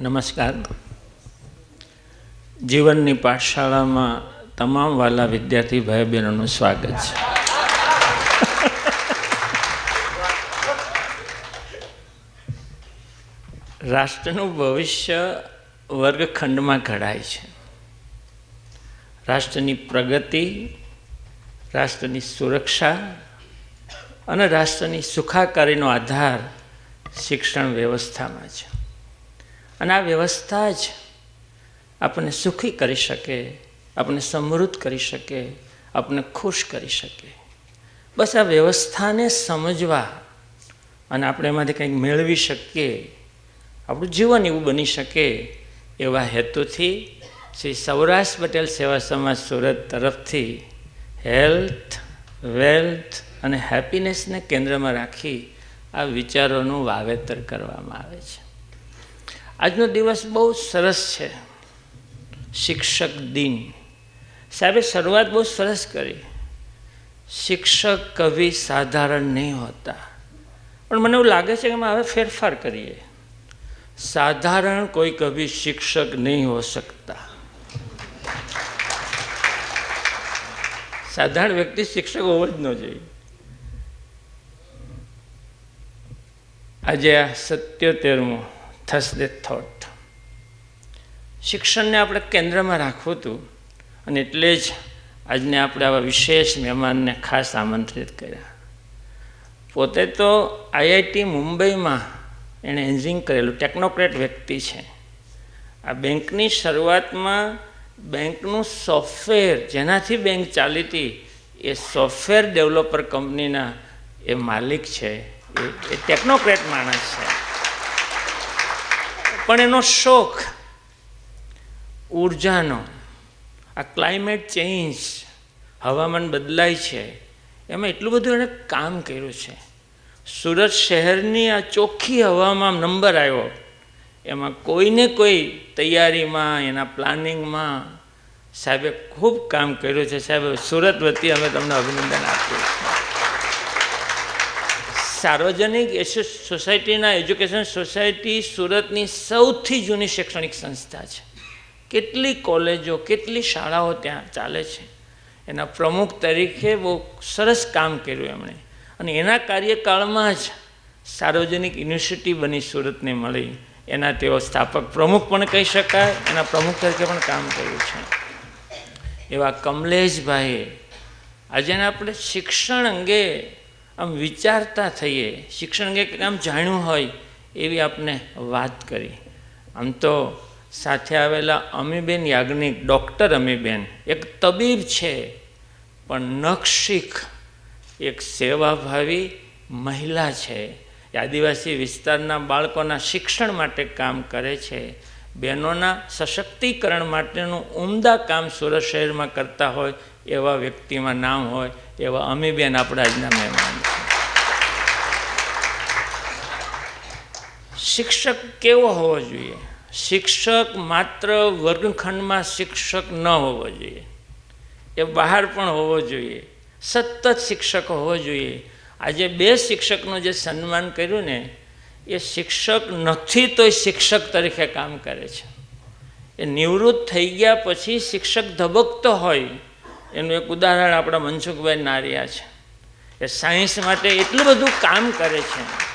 નમસ્કાર. જીવનની પાઠશાળામાં તમામ વાલા વિદ્યાર્થી ભાઈ બહેનોનું સ્વાગત છે. રાષ્ટ્રનું ભવિષ્ય વર્ગખંડમાં ઘડાય છે. રાષ્ટ્રની પ્રગતિ, રાષ્ટ્રની સુરક્ષા અને રાષ્ટ્રની સુખાકારીનો આધાર શિક્ષણ વ્યવસ્થામાં છે. અને આ વ્યવસ્થા જ આપણને સુખી કરી શકે, આપણને સમૃદ્ધ કરી શકે, આપણને ખુશ કરી શકે. બસ આ વ્યવસ્થાને સમજવા અને આપણે એમાંથી કંઈક મેળવી શકીએ, આપણું જીવન એવું બની શકે એવા હેતુથી શ્રી સૌરાષ્ટ્ર પટેલ સેવા સમાજ સુરત તરફથી હેલ્થ, વેલ્થ અને હેપીનેસને કેન્દ્રમાં રાખી આ વિચારોનું વાવેતર કરવામાં આવે છે. આજનો દિવસ બહુ સરસ છે. શિક્ષક દિન. સાહેબે શરૂઆત બહુ સરસ કરી. શિક્ષક, કવિ સાધારણ નહીં હોતા. પણ મને એવું લાગે છે કે એમાં હવે ફેરફાર કરીએ. સાધારણ કોઈ કવિ શિક્ષક નહીં હો શકતા. સાધારણ વ્યક્તિ શિક્ષક હોવો જ ન જોઈએ. આજે આ સત્યોતેરમું થર્સડે થોટ શિક્ષણને આપણે કેન્દ્રમાં રાખવું હતું અને એટલે જ આજને આપણે આવા વિશેષ મહેમાનને ખાસ આમંત્રિત કર્યા. પોતે તો આઈઆઈટી મુંબઈમાં એણે એન્જિંગ કરેલું ટેકનોક્રેટ વ્યક્તિ છે. આ બેંકની શરૂઆતમાં બેંકનું સોફ્ટવેર જેનાથી બેંક ચાલી હતી એ સોફ્ટવેર ડેવલપર કંપનીના એ માલિક છે. એ ટેકનોક્રેટ માણસ છે. પણ એનો શોખ, ઉર્જાનો. આ ક્લાઇમેટ ચેન્જ હવામાન બદલાય છે, એમાં એટલું બધું એણે કામ કર્યું છે. સુરત શહેરની આ ચોખ્ખી હવામાં નંબર આવ્યો. એમાં કોઈને કોઈ તૈયારીમાં, એના પ્લાનિંગમાં સાહેબે ખૂબ કામ કર્યું છે. સાહેબ, સુરત વતી અમે તમને અભિનંદન આપીએ છીએ. સાર્વજનિક સોસાયટીના એજ્યુકેશન સોસાયટી સુરતની સૌથી જૂની શૈક્ષણિક સંસ્થા છે. કેટલી કોલેજો, કેટલી શાળાઓ ત્યાં ચાલે છે. એના પ્રમુખ તરીકે બહુ સરસ કામ કર્યું એમણે. અને એના કાર્યકાળમાં જ સાર્વજનિક યુનિવર્સિટી બની સુરતને મળી. એના તેઓ સ્થાપક પ્રમુખ પણ કહી શકાય, એના પ્રમુખ તરીકે પણ કામ કર્યું છે. એવા કમલેશભાઈએ આજે આપણે શિક્ષણ અંગે આમ વિચારતા થઈએ, શિક્ષણ કે આમ જાણ્યું હોય એવી આપણે વાત કરી. આમ તો સાથે આવેલા અમીબેન યાજ્ઞિક, ડૉક્ટર અમીબેન, એક તબીબ છે, પણ નખશીખ એક સેવાભાવી મહિલા છે. આદિવાસી વિસ્તારના બાળકોના શિક્ષણ માટે કામ કરે છે. બહેનોના સશક્તિકરણ માટેનું ઉમદા કામ સુરત શહેરમાં કરતા હોય એવા વ્યક્તિમાં નામ હોય, એવા અમીબેન આપણા આજના મહેમાન શિક્ષક કેવો હોવો જોઈએ? શિક્ષક માત્ર વર્ગખંડમાં શિક્ષક ન હોવો જોઈએ. એ બહાર પણ હોવો જોઈએ. સતત શિક્ષક હોવો જોઈએ. આજે બે શિક્ષકનું જે સન્માન કર્યું ને, એ શિક્ષક નથી તોય શિક્ષક તરીકે કામ કરે છે. એ નિવૃત્ત થઈ ગયા પછી શિક્ષક ધબકતો હોય એનું એક ઉદાહરણ આપણા મનસુખભાઈ નારિયા છે. એ સાયન્સ માટે એટલું બધું કામ કરે છે.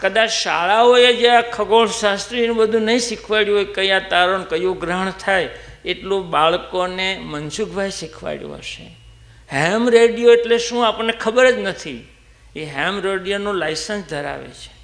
કદાચ શાળાઓએ જે આ ખગોળશાસ્ત્રીનું બધું નહીં શીખવાડ્યું હોય, કયા તારણ કયું ગ્રહણ થાય, એટલું બાળકોને મનસુખભાઈ શીખવાડ્યું હશે. હેમ રેડિયો એટલે શું આપણને ખબર જ નથી. એ હેમ રેડિયોનું લાયસન્સ ધરાવે છે.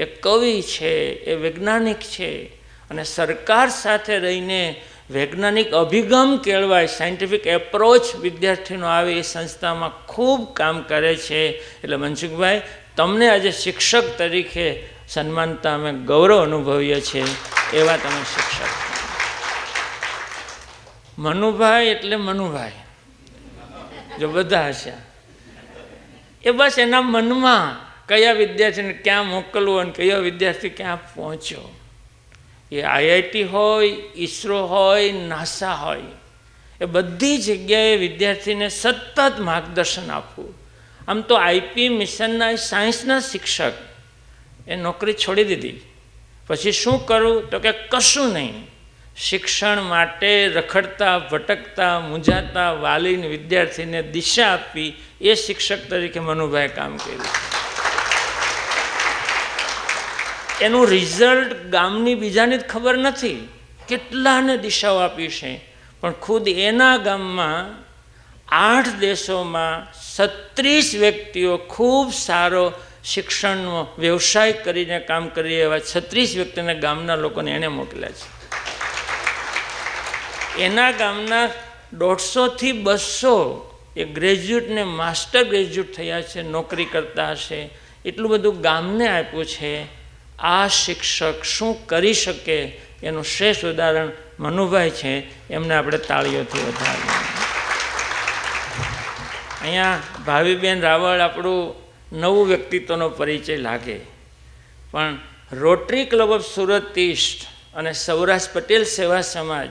એ કવિ છે, એ વૈજ્ઞાનિક છે અને સરકાર સાથે રહીને વૈજ્ઞાનિક અભિગમ કેળવાય સાયન્ટિફિક એપ્રોચ વિદ્યાર્થીનો આવે એ સંસ્થામાં ખૂબ કામ કરે છે. એટલે મનસુખભાઈ, તમને આજે શિક્ષક તરીકે સન્માનતા અમે ગૌરવ અનુભવીએ છીએ. એવા તમે શિક્ષક. મનુભાઈ એટલે મનુભાઈ. જો બધા હશે. એ બસ એના મનમાં કયા વિદ્યાર્થીને ક્યાં મોકલવું અને કયો વિદ્યાર્થી ક્યાં પહોંચ્યો. એ આઈઆઈટી હોય, ઈસરો હોય, નાસા હોય, એ બધી જગ્યાએ વિદ્યાર્થીને સતત માર્ગદર્શન આપવું. આમ તો આઈપી મિશનના સાયન્સના શિક્ષક એ નોકરી છોડી દીધી. પછી શું કરવું તો કે કશું નહીં. શિક્ષણ માટે રખડતા ભટકતા મૂંઝાતા, વાલીને વિદ્યાર્થીને દિશા આપવી એ શિક્ષક તરીકે મનુભાઈ કામ કર્યું. એનું રિઝલ્ટ ગામની બીજાને જ ખબર નથી. કેટલાને દિશાઓ આપી છે. પણ ખુદ એના ગામમાં આઠ દેશોમાં છત્રીસ વ્યક્તિઓ ખૂબ સારો શિક્ષણનો વ્યવસાય કરીને કામ કરી એવા છત્રીસ વ્યક્તિને ગામના લોકોને એણે મોકલ્યા છે. એના ગામના દોઢસોથી બસો એ ગ્રેજ્યુએટને માસ્ટર ગ્રેજ્યુએટ થયા છે, નોકરી કરતા હશે. એટલું બધું ગામને આપ્યું છે. આ શિક્ષક શું કરી શકે? એનું શ્રેષ્ઠ ઉદાહરણ મનુભાઈ છે. એમને આપણે તાળીઓથી વધારીએ. અહીંયા ભાવીબેન રાવળ આપણું નવું વ્યક્તિત્વનો પરિચય લાગે. પણ rotary club of Surat east અને સૌરાષ્ટ્ર પટેલ સેવા સમાજ,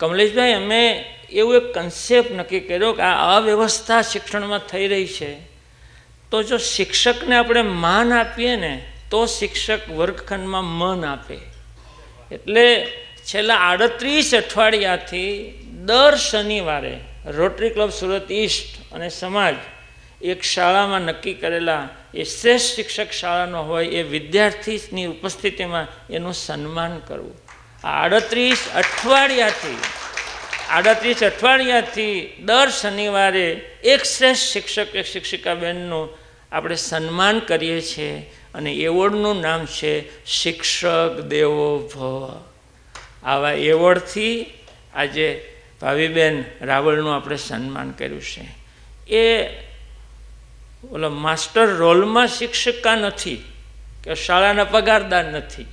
કમલેશભાઈ, અમે એવું એક કન્સેપ્ટ નક્કી કર્યો કે આ અવ્યવસ્થા શિક્ષણમાં થઈ રહી છે. તો જો શિક્ષકને આપણે માન આપીએ ને તો શિક્ષક વર્ગખંડમાં મન આપે. એટલે છેલ્લા આડત્રીસ અઠવાડિયાથી દર શનિવારે રોટરી ક્લબ સુરત ઈસ્ટ અને સમાજ એક શાળામાં નક્કી કરેલા એ શ્રેષ્ઠ શિક્ષક શાળાનો હોય એ વિદ્યાર્થીની ઉપસ્થિતિમાં એનું સન્માન કરવું. આ આડત્રીસ અઠવાડિયાથી આડત્રીસ અઠવાડિયાથી દર શનિવારે એક શ્રેષ્ઠ શિક્ષક, એક શિક્ષિકા આપણે સન્માન કરીએ છીએ. અને એવોર્ડનું નામ છે શિક્ષક દેવો ભવ. આવા એવોર્ડથી આજે ભાવીબેન રાવળનું આપણે સન્માન કર્યું છે. એ ઓલો માસ્ટર રોલમાં શિક્ષિકા નથી કે શાળાના પગારદાર નથી.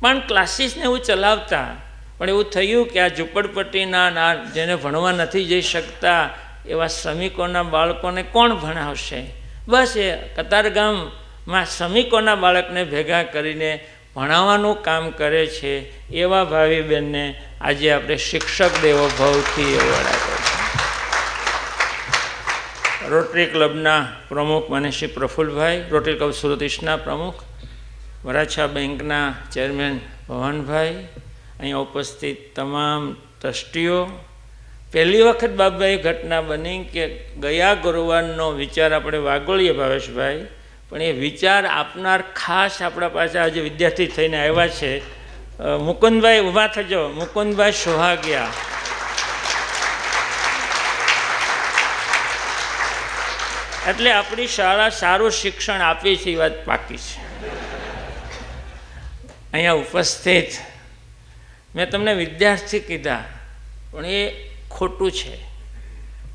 પણ ક્લાસીસને એવું ચલાવતા, પણ એવું થયું કે આ ઝૂંપડપટ્ટીના ના જેને ભણવા નથી જઈ શકતા, એવા શ્રમિકોના બાળકોને કોણ ભણાવશે? બસ એ કતારગામમાં શ્રમિકોના બાળકને ભેગા કરીને ભણાવવાનું કામ કરે છે, એવા ભાવિબેનને આજે આપણે શિક્ષક દેવો ભાવથી એવોર્ડ આપ્યો રોટરી ક્લબના પ્રમુખ મને શ્રી પ્રફુલભાઈ, રોટરી ક્લબ સુરત ઈસ્ટના પ્રમુખ, વરાછા બેંકના ચેરમેન ભવનભાઈ, અહીંયા ઉપસ્થિત તમામ ટ્રસ્ટીઓ. પહેલી વખત બાબાએ ઘટના બની કે ગયા ગુરુવારનો વિચાર આપણે વાગોળીએ ભાવેશભાઈ. પણ એ વિચાર આપનાર ખાસ આપણા પાસે આજે વિદ્યાર્થી થઈને આવ્યા છે. મુકુંદભાઈ, ઊભા થજો. મુકુંદભાઈ સોહાગિયા. એટલે આપણી શાળા સારું શિક્ષણ આપે છે એ વાત પાકી છે. અહીંયા ઉપસ્થિત. મેં તમને વિદ્યાર્થી કીધા, પણ એ ખોટું છે.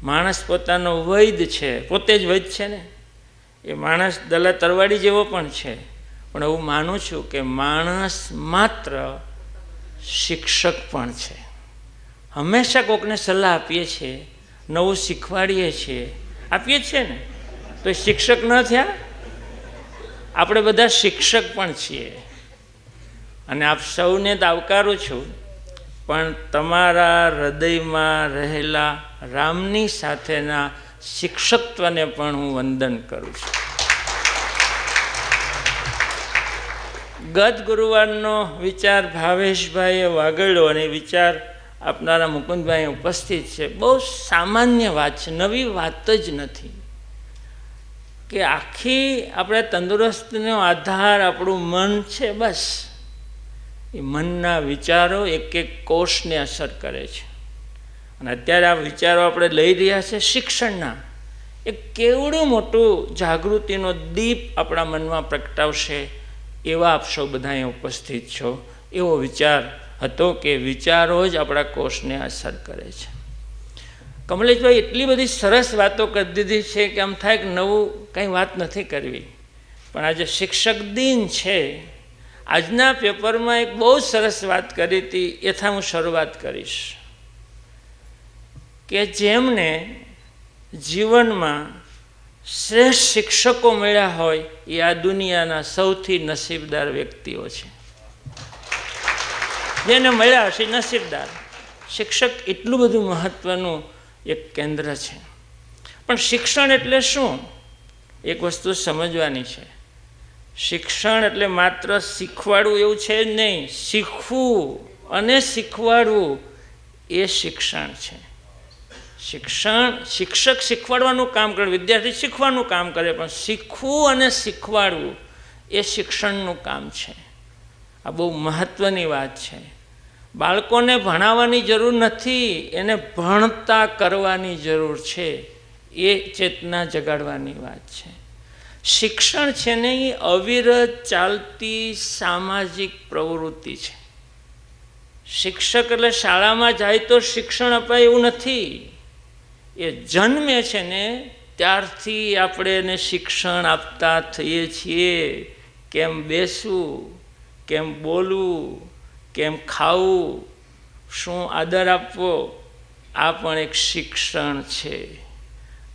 માણસ પોતાનો વૈદ છે. પોતે જ વૈદ છે ને? એ માણસ દલા તરવાડી જેવો પણ છે. પણ હું માનું છું કે માણસ માત્ર શિક્ષક પણ છે. હંમેશા કોકને સલાહ આપીએ છીએ, નવું શીખવાડીએ છીએ. આપીએ છીએ ને? તો શિક્ષક ન થયા? આપણે બધા શિક્ષક પણ છીએ. અને આપ સૌને આવકારું છું, પણ તમારા હૃદયમાં રહેલા રામની સાથેના શિક્ષકત્વને પણ હું વંદન કરું છું. ગત ગુરુવારનો વિચાર ભાવેશભાઈએ વાગડ્યો અને વિચાર આપનારા મુકુંદભાઈ ઉપસ્થિત છે. બહુ સામાન્ય વાત છે, નવી વાત જ નથી. કે આખી આપણે તંદુરસ્તનો આધાર આપણું મન છે બસ. એ મનના વિચારો એક એક કોષને અસર કરે છે. અને અત્યારે આ વિચારો આપણે લઈ રહ્યા છે શિક્ષણના. એ કેવડું મોટું જાગૃતિનો દીપ આપણા મનમાં પ્રગટાવશે એવા આપ સૌ બધા અહીં ઉપસ્થિત છો. એવો વિચાર હતો કે વિચારો જ આપણા કોષને અસર કરે છે. કમલેશભાઈ એટલી બધી સરસ વાતો કરી દીધી છે કે આમ થાય કે નવું કંઈ વાત નથી કરવી. પણ આજે શિક્ષક દિન છે. આજના પેપરમાં એક બહુ સરસ વાત કરી હતી. એથા હું શરૂઆત કરીશ. કે જેમને જીવનમાં શ્રેષ્ઠ શિક્ષકો મળ્યા હોય, એ આ દુનિયાના સૌથી નસીબદાર વ્યક્તિઓ છે. જેને મળ્યા હશે નસીબદાર. શિક્ષક એટલું બધું મહત્ત્વનું એક કેન્દ્ર છે. પણ શિક્ષણ એટલે શું? એક વસ્તુ સમજવાની છે. શિક્ષણ એટલે માત્ર શીખવાડવું એવું છે જ નહીં. શીખવું અને શીખવાડવું એ શિક્ષણ છે. શિક્ષણ, શિક્ષક શીખવાડવાનું કામ કરે, વિદ્યાર્થી શીખવાનું કામ કરે, પણ શીખવું અને શીખવાડવું એ શિક્ષણનું કામ છે. આ બહુ મહત્ત્વની વાત છે. બાળકોને ભણાવવાની જરૂર નથી, એને ભણતા કરવાની જરૂર છે. એ ચેતના જગાડવાની વાત છે. શિક્ષણ છે ને એ અવિરત ચાલતી સામાજિક પ્રવૃત્તિ છે. શિક્ષક એટલે શાળામાં જાય તો શિક્ષણ અપાય એવું નથી. એ જન્મે છે ને, ત્યારથી આપણે એને શિક્ષણ આપતા થઈએ છીએ. કેમ બેસવું, કેમ બોલવું, કેમ ખાવું, શું આદર આપવો, આ પણ એક શિક્ષણ છે.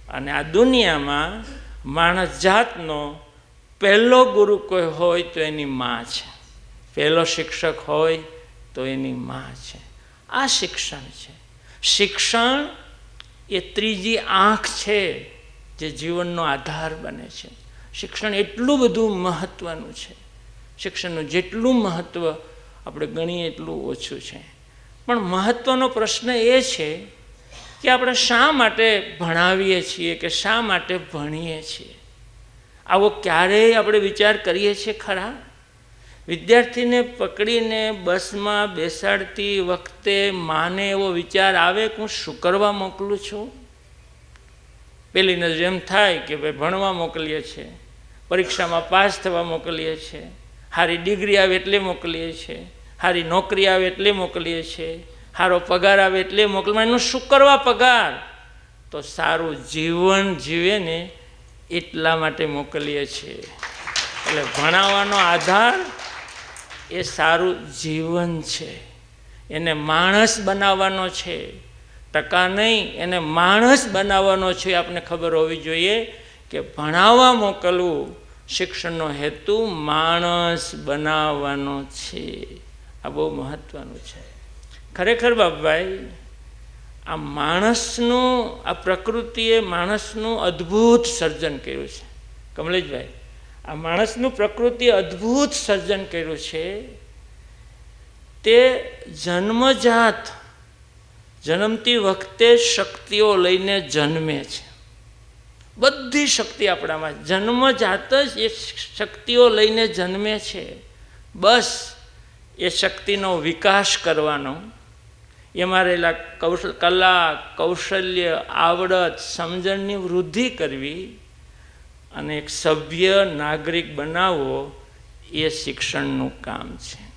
અને આ દુનિયામાં માણસ જાતનો પહેલો ગુરુ કોઈ હોય તો એની મા છે. પહેલો શિક્ષક હોય તો એની મા છે. આ શિક્ષણ છે. શિક્ષણ એ ત્રીજી આંખ છે જે જીવનનો આધાર બને છે. શિક્ષણ એટલું બધું મહત્ત્વનું છે. શિક્ષણનું જેટલું મહત્ત્વ આપણે ગણીએ એટલું ઓછું છે. પણ મહત્ત્વનો પ્રશ્ન એ છે કે આપણે શા માટે ભણાવીએ છીએ કે શા માટે ભણીએ છીએ? આવો ક્યારેય આપણે વિચાર કરીએ છીએ ખરા? વિદ્યાર્થીને પકડીને બસમાં બેસાડતી વખતે માને એવો વિચાર આવે કે હું શું કરવા મોકલું છું? પેલી નજર એમ થાય કે ભાઈ ભણવા મોકલીએ છીએ, પરીક્ષામાં પાસ થવા મોકલીએ છીએ સારી ડિગ્રી આવે એટલે મોકલીએ છીએ સારી નોકરી આવે એટલે મોકલીએ છીએ સારો પગાર આવે એટલે મોકલવા એનું શું કરવા પગાર? તો સારું જીવન જીવે ને એટલા માટે મોકલીએ છીએ. એટલે ભણાવવાનો આધાર એ સારું જીવન છે. એને માણસ બનાવવાનો છે. ટકા નહીં, એને માણસ બનાવવાનો છે આપને ખબર હોવી જોઈએ કે ભણાવવા મોકલવું શિક્ષણનો હેતુ માણસ બનાવવાનો છે. આ બહુ મહત્ત્વનું છે. ખરેખર બાપભાઈ, આ માણસનું, આ પ્રકૃતિએ માણસનું અદ્ભુત સર્જન કર્યું છે. કમલેશભાઈ આ માણસનું પ્રકૃતિ અદ્ભુત સર્જન કર્યું છે. તે જન્મજાત, જન્મતી વખતે શક્તિઓ લઈને જન્મે છે. બધી શક્તિ આપણામાં, જન્મજાત જ એ શક્તિઓ લઈને જન્મે છે. બસ, એ શક્તિનો વિકાસ કરવાનો. એમાં રહેલા કૌશલ કલા, કૌશલ્ય, આવડત, સમજણની વૃદ્ધિ કરવી. અને એક સભ્ય નાગરિક બનાવવો એ શિક્ષણનું કામ છે.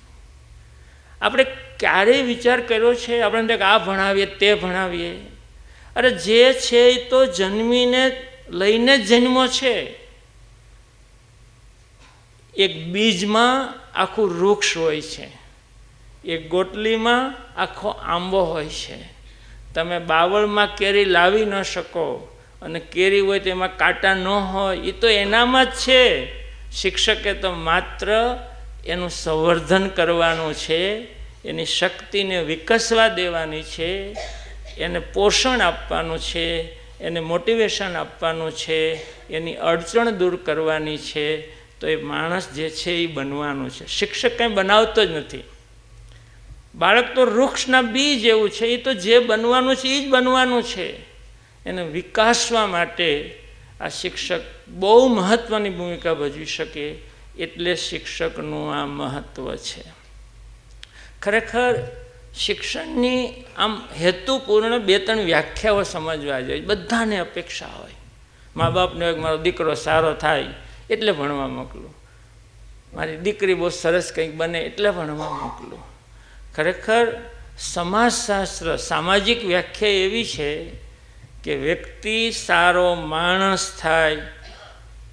આપણે ક્યારેય વિચાર કર્યો છે? આપણે આ ભણાવીએ, તે ભણાવીએ. અરે જે છે એ તો જન્મીને, લઈને જન્મો છે. એક બીજમાં આખું વૃક્ષ હોય છે. એક ગોટલીમાં આખો આંબો હોય છે. તમે બાવળમાં કેરી લાવી ન શકો. અને કેરી હોય તો એમાં કાંટા ન હોય એ તો એનામાં જ છે. શિક્ષકે તો માત્ર એનું સંવર્ધન કરવાનું છે, એની શક્તિને વિકસવા દેવાની છે, એને પોષણ આપવાનું છે, એને મોટિવેશન આપવાનું છે, એની અડચણ દૂર કરવાની છે, તો એ માણસ જે છે એ બનવાનું છે. શિક્ષક કંઈ બનાવતો જ નથી. બાળક તો વૃક્ષના બીજ એવું છે એ તો જે બનવાનું છે એ જ બનવાનું છે. એને વિકાસવા માટે આ શિક્ષક બહુ મહત્ત્વની ભૂમિકા ભજવી શકે એટલે શિક્ષકનું આ મહત્ત્વ છે. ખરેખર શિક્ષણની આમ હેતુપૂર્ણ બે ત્રણ વ્યાખ્યાઓ સમજવા જોઈએ. બધાને અપેક્ષા હોય. મા બાપને એક મારો દીકરો સારો થાય એટલે ભણવા મોકલું. મારી દીકરી બહુ સરસ કંઈક બને એટલે ભણવા મોકલું. ખરેખર સમાજશાસ્ત્ર સામાજિક વ્યાખ્યા એવી છે કે વ્યક્તિ સારો માણસ થાય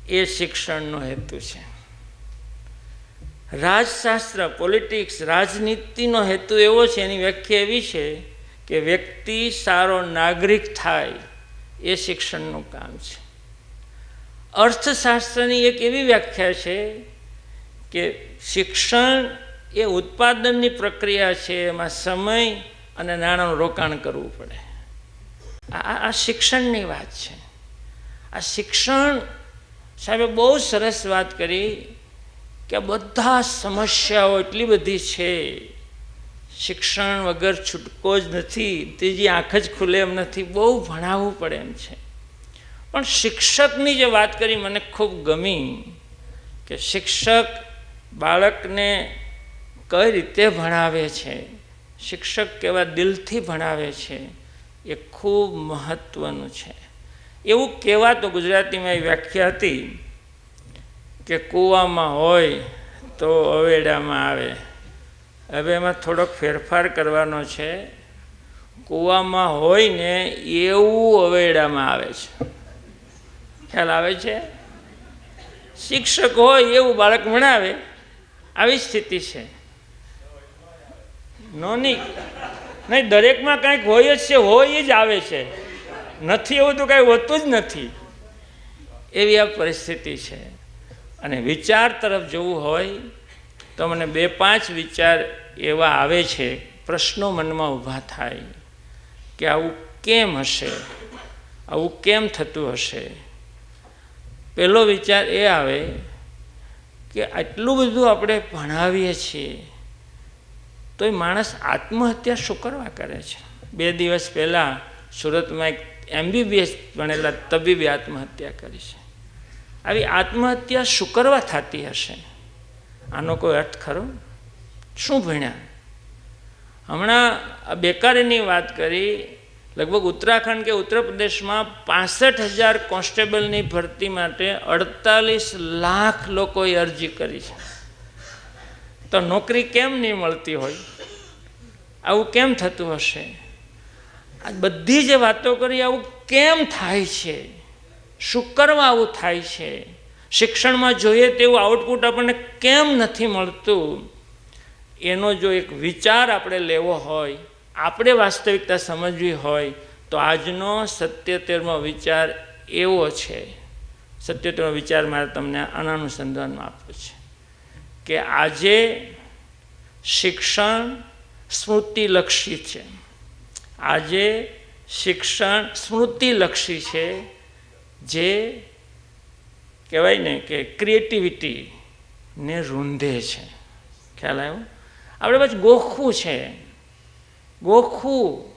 એ શિક્ષણનો હેતુ છે. રાજશાસ્ત્ર પોલિટિક્સ રાજનીતિનો હેતુ એવો છે, એની વ્યાખ્યા એવી છે કે વ્યક્તિ સારો નાગરિક થાય એ શિક્ષણનું કામ છે. અર્થશાસ્ત્રની એક એવી વ્યાખ્યા છે કે શિક્ષણ એ ઉત્પાદનની પ્રક્રિયા છે, એમાં સમય અને નાણાંનું રોકાણ કરવું પડે. આ આ શિક્ષણની વાત છે. આ શિક્ષણ સાહેબે બહુ સરસ વાત કરી કે બધા સમસ્યાઓ એટલી બધી છે. શિક્ષણ વગર છૂટકો જ નથી, ત્રીજી આંખ જ ખુલે એમ નથી, બહુ ભણાવવું પડે એમ છે. પણ શિક્ષકની જે વાત કરી મને ખૂબ ગમી કે શિક્ષક બાળકને કઈ રીતે ભણાવે છે? શિક્ષક કેવા દિલથી ભણાવે છે? એ ખૂબ મહત્ત્વનું છે. એવું કહેવાતો ગુજરાતીમાં એ વ્યાખ્યા હતી કે કૂવામાં હોય તો અવેડામાં આવે. હવે એમાં થોડોક ફેરફાર કરવાનો છે. કૂવામાં હોય ને એવું અવેડામાં આવે છે. ખ્યાલ આવે છે? શિક્ષક હોય એવું બાળક ભણાવે, આવી સ્થિતિ છે. નો નહીં દરેકમાં કાંઈક હોય જ છે, હોય જ આવે છે. નથી એવું તો કાંઈ હોતું જ નથી. એવી આ પરિસ્થિતિ છે. અને વિચાર તરફ જવું હોય, તો મને બે પાંચ વિચાર એવા આવે છે, પ્રશ્નો મનમાં ઊભા થાય કે આવું કેમ હશે? આવું કેમ થતું હશે? પહેલો વિચાર એ આવે કે આટલું બધું આપણે ભણાવીએ છીએ તો એ માણસ આત્મહત્યા શું કરવા કરે છે? બે દિવસ પહેલાં સુરતમાં એક એમબીબીએસ ભણેલા તબીબે આત્મહત્યા કરી છે. આવી આત્મહત્યા શું કરવા થતી હશે? આનો કોઈ અર્થ ખરો? શું ભણ્યા? હમણાં બેકારીની વાત કરી, લગભગ ઉત્તરાખંડ કે ઉત્તર પ્રદેશમાં પાસઠ હજાર કોન્સ્ટેબલની ભરતી માટે અડતાલીસ લાખ લોકોએ અરજી કરી છે. તો નોકરી કેમ નહીં મળતી હોય? આવું કેમ થતું હશે? આ બધી જે વાતો કરી, આવું કેમ થાય છે? શું કરવા આવું થાય છે? શિક્ષણમાં જોઈએ તેવું આઉટપુટ આપણને કેમ નથી મળતું? એનો જો એક વિચાર આપણે લેવો હોય, આપણે વાસ્તવિકતા સમજવી હોય, તો આજનો સત્યોતેરમો વિચાર એવો છે. સત્યોતેરમો વિચાર મારે તમને આના અનુસંધાનમાં આપ્યો છે. કે આજે શિક્ષણ સ્મૃતિલક્ષી છે. આજે શિક્ષણ સ્મૃતિલક્ષી છે જે કહેવાય ને કે ક્રિએટિવિટીને રૂંધે છે. ખ્યાલ આવ્યો? આપણે પછી ગોખવું છે. ગોખવું,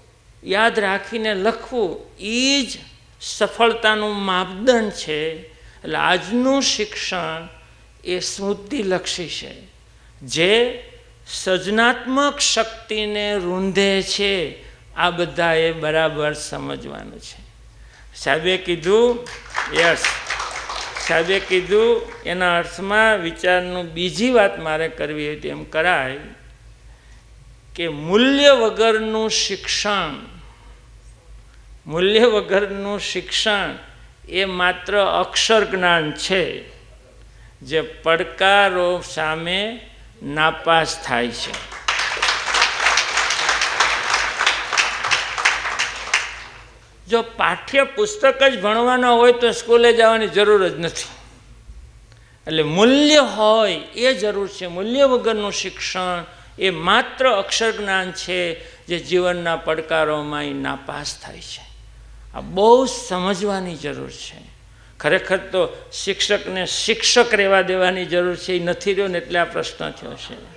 યાદ રાખીને લખવું એ જ સફળતાનું માપદંડ છે. એટલે આજનું શિક્ષણ એ સ્મૃતિલક્ષી છે. જે સર્જનાત્મક શક્તિને રૂંધે છે, આ બધાએ બરાબર સમજવાનું છે. સાહેબે કીધું, યસ. સાહેબે કીધું, એના અર્થમાં વિચારનું બીજી વાત મારે કરવી હતી એમ કરાય કે મૂલ્ય વગરનું શિક્ષણ, મૂલ્ય વગરનું શિક્ષણ એ માત્ર અક્ષર જ્ઞાન છે. જે પડકારો સામે નાપાસ થાય છે. જો પાઠ્ય પુસ્તક જ ભણવાના હોય તો સ્કૂલે જવાની જરૂર જ નથી. એટલે મૂલ્ય હોય એ જરૂર છે. મૂલ્ય વગરનું શિક્ષણ એ માત્ર અક્ષર જ્ઞાન છે જે જીવનના પડકારોમાં એ નાપાસ થાય છે. આ બહુ સમજવાની જરૂર છે. ખરેખર તો શિક્ષકને શિક્ષક રહેવા દેવાની જરૂર છે, એ નથી રહ્યો ને એટલે આ પ્રશ્ન થયો છે.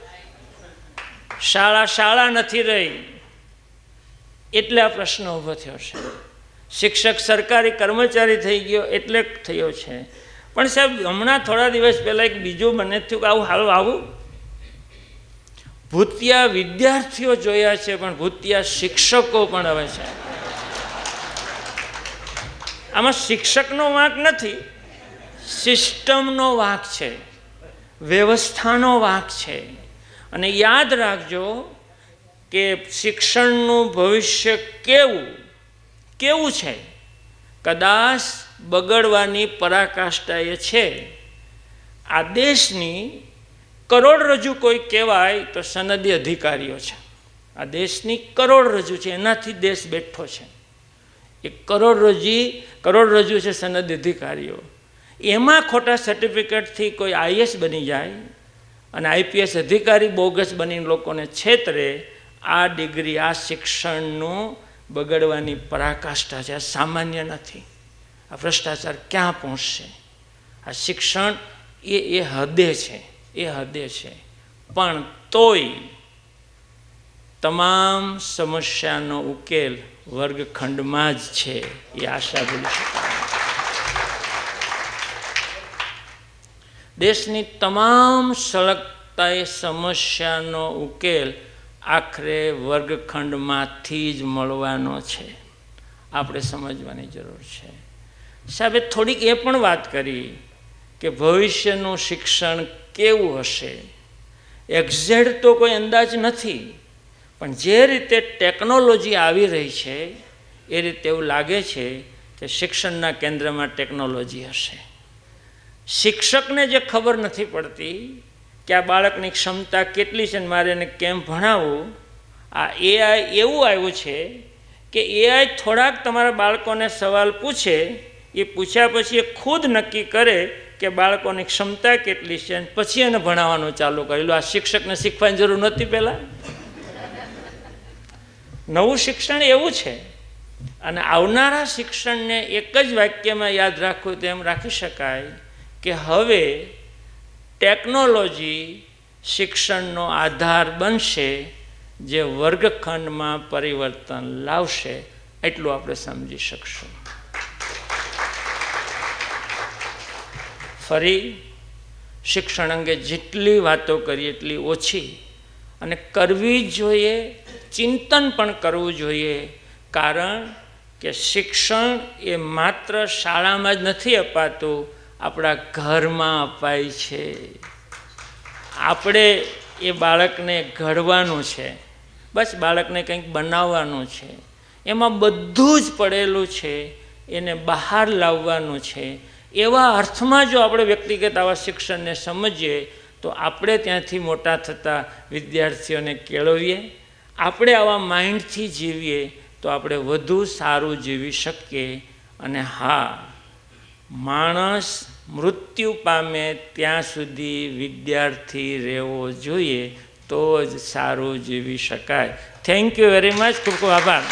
શાળા શાળા નથી રહી એટલે આ પ્રશ્ન ઊભો થયો છે. શિક્ષક સરકારી કર્મચારી થઈ ગયો એટલે થયો છે. પણ સાહેબ, હમણાં થોડા દિવસ પહેલાં એક બીજું મને થયું કે આવું હાલ આવું. ભૂતિયા વિદ્યાર્થીઓ જોયા છે, પણ ભૂતિયા શિક્ષકો પણ હવે છે. આમાં શિક્ષકનો વાંક નથી, સિસ્ટમનો વાંક છે, વ્યવસ્થાનો વાંક છે. અને યાદ રાખજો કે શિક્ષણનું ભવિષ્ય કેવું કેવું છે? કદાચ બગડવાની પરાકાષ્ઠા એ છે. આ દેશની કરોડરજ્જુ કોઈ કહેવાય તો સનદી અધિકારીઓ છે. આ દેશની કરોડરજ્જુ છે, એનાથી દેશ બેઠો છે. એ કરોડરજી કરોડરજ્જુ છે સનદ અધિકારીઓ. એમાં ખોટા સર્ટિફિકેટથી કોઈ આઈએસ બની જાય અને આઈપીએસ અધિકારી બોગસ બનીને લોકોને છેતરે, આ ડિગ્રી, આ શિક્ષણનું બગડવાની પરાકાષ્ઠા છે. આ સામાન્ય નથી. આ ભ્રષ્ટાચાર ક્યાં પહોંચશે? આ શિક્ષણ એ એ હદે છે. એ હદે છે. પણ તોય તમામ સમસ્યાનો ઉકેલ વર્ગખંડમાં જ છે, એ આશા ભૂલી દેશની તમામ સળગતા સમસ્યાનો ઉકેલ આખરે વર્ગખંડમાંથી જ મળવાનો છે. આપણે સમજવાની જરૂર છે. સાહેબે થોડીક એ પણ વાત કરી કે ભવિષ્યનું શિક્ષણ કેવું હશે? એક્ઝેક્ટ તો કોઈ અંદાજ નથી. પણ જે રીતે ટેકનોલોજી આવી રહી છે, એ રીતે એવું લાગે છે કે શિક્ષણના કેન્દ્રમાં ટેકનોલોજી હશે. શિક્ષકને જે ખબર નથી પડતી કે આ બાળકની ક્ષમતા કેટલી છે ને મારે એને કેમ ભણાવવું, આ એઆઈ એવું આવ્યું છે કે એઆઈ થોડાક તમારા બાળકોને સવાલ પૂછે, એ પૂછ્યા પછી એ ખુદ નક્કી કરે કે બાળકોની ક્ષમતા કેટલી છે પછી એને ભણાવવાનું ચાલુ કરેલું આ શિક્ષકને શીખવાની જરૂર નહોતી પહેલાં. નવું શિક્ષણ એવું છે. અને આવનારા શિક્ષણને એક જ વાક્યમાં યાદ રાખવું તેમ રાખી શકાય કે હવે ટેકનોલોજી શિક્ષણનો આધાર બનશે જે વર્ગખંડમાં પરિવર્તન લાવશે, એટલું આપણે સમજી શકશું. ફરી, શિક્ષણ અંગે જેટલી વાતો કરીએ એટલી ઓછી. અને કરવી જોઈએ ચિંતન પણ કરવું જોઈએ. કારણ કે શિક્ષણ એ માત્ર શાળામાં જ નથી અપાતું, આપણા ઘરમાં અપાય છે. આપણે એ બાળકને ઘડવાનું છે. બસ બાળકને કંઈક બનાવવાનું છે. એમાં બધું જ પડેલું છે, એને બહાર લાવવાનું છે. એવા અર્થમાં જો આપણે વ્યક્તિગત આવા શિક્ષણને સમજીએ, તો આપણે ત્યાંથી મોટા થતા વિદ્યાર્થીઓને કેળવીએ. આપણે આવા માઇન્ડથી જીવીએ તો આપણે વધુ સારું જીવી શકીએ અને હા, માણસ મૃત્યુ પામે ત્યાં સુધી વિદ્યાર્થી રહેવો જોઈએ તો જ સારું જીવી શકાય. થેન્ક યુ વેરી મચ ખૂબ ખૂબ આભાર.